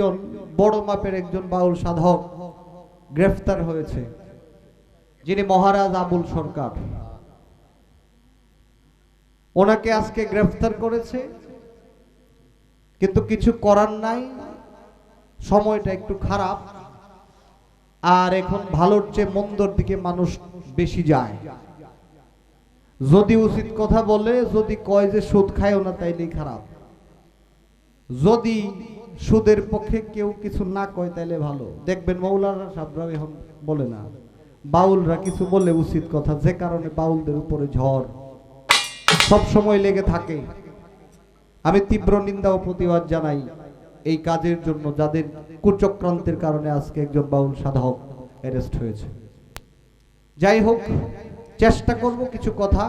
একজন বড় মাপের একজন বাউল সাধক গ্রেফতার হয়েছে, যিনি মহারাজ আবুল সরকার। ওনাকে আজকে গ্রেফতার করেছে, কিন্তু কিছু করার নাই, সময়টা একটু খারাপ, আর এখন ভালোর চেয়ে মন্দর দিকে মানুষ বেশি যায়। যদি উচিত কথা বলে, যদি কয় যে সুদ খায় না, তাইলেই খারাপ। যদি সুদের পক্ষে কেউ কিছু না কয় তাইলে ভালো। দেখবেন মৌলানা সাহেবরা এখন বলে না, বাউলরা কিছু বলে উচিত কথা, যে কারণে বাউলদের উপরে ঝড় সব সময় লেগে থাকে। আমি তীব্র নিন্দা ও প্রতিবাদ জানাই এই কাজের জন্য যাদের কুচক্রান্তের কারণে আজকে একজন বাউল সাধক অ্যারেস্ট হয়েছে। যাই হোক, চেষ্টা করব কিছু কথা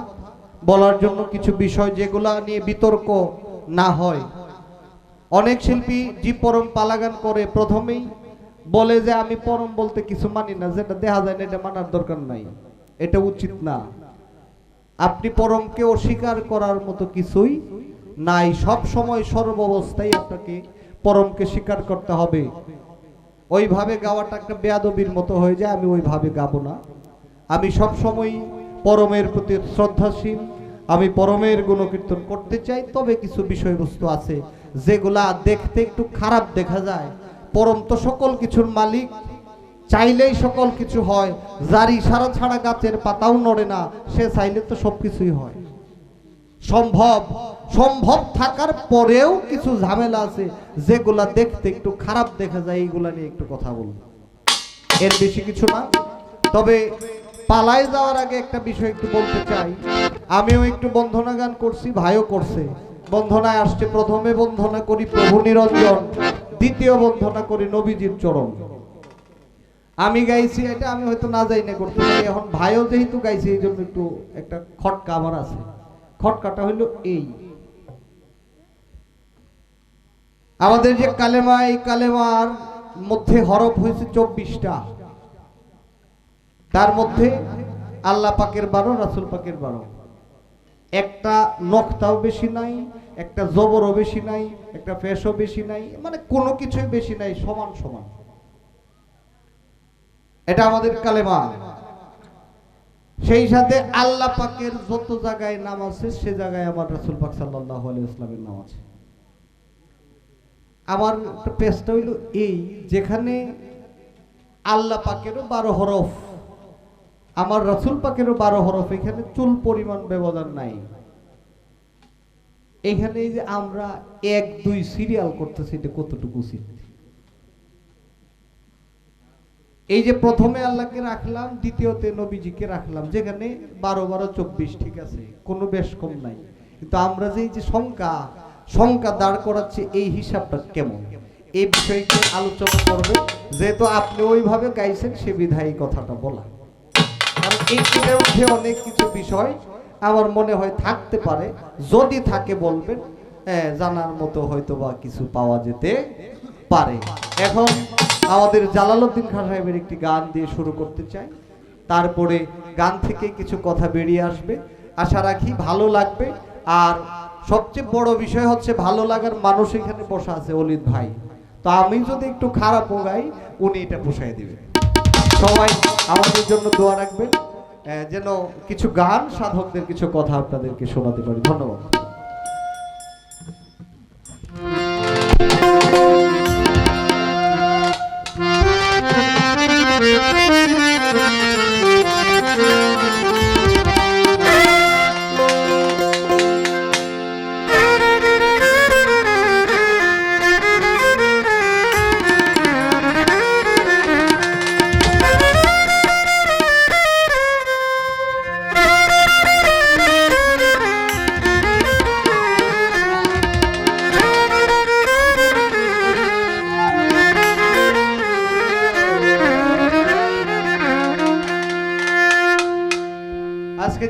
বলার জন্য, কিছু বিষয় যেগুলা নিয়ে বিতর্ক না হয়। অনেক শিল্পী জি পরম পালাগান করে প্রথমেই বলে যে আমি পরম বলতে কিছু মানি না, যেটা দেখা যায় না, এটা মানার দরকার নাই, এটা উচিত না। আপনি পরমকে অস্বীকার করার মতো কিছুই নাই, সব সময় সর্বাবস্থায় আপনাকে পরমকে স্বীকার করতে হবে। ওইভাবে গাওয়াটা একটা বেয়াদবির মতো হয়ে যায়, আমি ওইভাবে গাবো না। আমি সব সময় পরমের প্রতি শ্রদ্ধাশীল, আমি পরমের গুণকীর্তন করতে চাই, তবে কিছু বিষয়বস্তু আছে যেগুলা দেখতে একটু খারাপ দেখা যায়। পরম তো সকল কিছুর মালিক। চাইলেই সকল কিছু হয়। যার ইশারা ছাড়া গাছের পাতাও নড়ে না, সে চাইলে তো সব কিছুই হয়। সম্ভব সম্ভব থাকার পরেও কিছু ঝামেলা আছে। যেগুলা দেখতে একটু খারাপ দেখা যায়, এইগুলা নিয়ে একটু কথা বলব এর বেশি কিছু না। তবে পালায় যাওয়ার আগে একটা বিষয় একটু বলতে চাই। আমিও একটু বন্ধনা গান করছি, ভাইও করছে। বন্ধনায় আসছে প্রথমে বন্ধনা করি প্রভু নিরঞ্জন, দ্বিতীয় বন্ধনা করি নবীজির চরণ। আমি গাইছি, এটা আমি হয়তো না যাই না করতে পারি, এখন ভাইও যেহেতু গাইছে, এই জন্য একটু একটা খটকা আমার আছে। খটকাটা হইল এই। আমাদের যে কালেমা, এই কালেমার মধ্যে হরফ হয়েছে চব্বিশটা। তার মধ্যে আল্লাহ পাকের বারো রাসুল পাকের বারো একটা নখতাও বেশি নাই, একটা জবরও বেশি নাই, একটা ফেসও বেশি নাই মানে কোনো কিছুই বেশি নাই, সমান সমান। এটা আমাদের কালেমা। সেই সাথে আল্লাহ পাকের যত জায়গায় নাম আছে, সে জায়গায় আমার রাসুল পাক সাল্লাহ ইসলামের নাম আছে। আমার পেজটা হইল এই, যেখানে আল্লাহ পাকেরও বারো হরফ আমার রাসুল পাকেরও বারো হরফ, এখানে চুল পরিমাণ ব্যবধান নাই। এখানে যে আমরা এক, দুই সিরিয়াল করতেছি, এটা কতটুকু উচিত? এই যে প্রথমে আল্লাহকে রাখলাম, দ্বিতীয়তে নবীজিকে রাখলাম, যেখানে বারো বারো চব্বিশ, ঠিক আছে? কোনো বেশ কম নাই। কিন্তু আমরা যে যে সংখ্যা সংখ্যা দাঁড় করাচ্ছে, এই হিসাবটা কেমন? এই বিষয়কে আলোচনা করবে। যেহেতু আপনি ওইভাবে গাইছেন, সে বিধায়ী কথাটা বলা। এইটার মধ্যে অনেক কিছু বিষয় আমার মনে হয় থাকতে পারে। যদি থাকে বলবেন জানার মতো হয়তো বা কিছু পাওয়া যেতে পারে। এখন আমাদের জালালউদ্দিন খান সাহেবের একটি গান দিয়ে শুরু করতে চাই। তারপরে গান থেকে কিছু কথা বেরিয়ে আসবে। আশা রাখি ভালো লাগবে। আর সবচেয়ে বড় বিষয় হচ্ছে ভালো লাগার মানুষ এখানে বসা আছে অলিদ ভাই। তো আমি যদি একটু খারাপ গাই, উনি এটা পোষায় দিবেন সবাই আমাদের জন্য দোয়া রাখবেন। যেন কিছু গান সাধকদের কিছু কথা আপনাদেরকে শোনাতে পারি। ধন্যবাদ।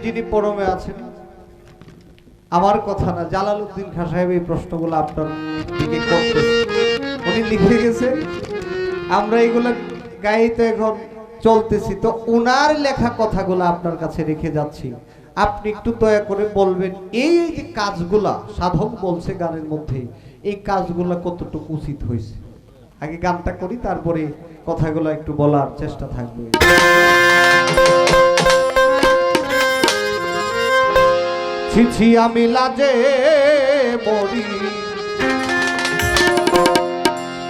যিনি পরমে আছেন, আমার কথা না, জালালউদ্দিন খান সাহেব এই প্রশ্নগুলো আপনার দিকে করতেছে। উনি লিখে গেছেন আমরা এগুলো গাইতে এখন চলতেছি। তো উনার লেখা কথাগুলো আপনার কাছে রেখে যাচ্ছি। আপনি একটু দয়া করে বলবেন, এই যে কাজগুলা সাধক বলছে গানের মধ্যে, এই কাজগুলা কতটুকু উচিত হয়েছে? আগে গানটা করি, তারপরে কথাগুলো একটু বলার চেষ্টা থাকবে। ছিছি আমি লাজে মরি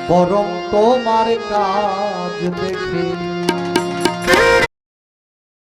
বরং তোমার কাজ দেখি।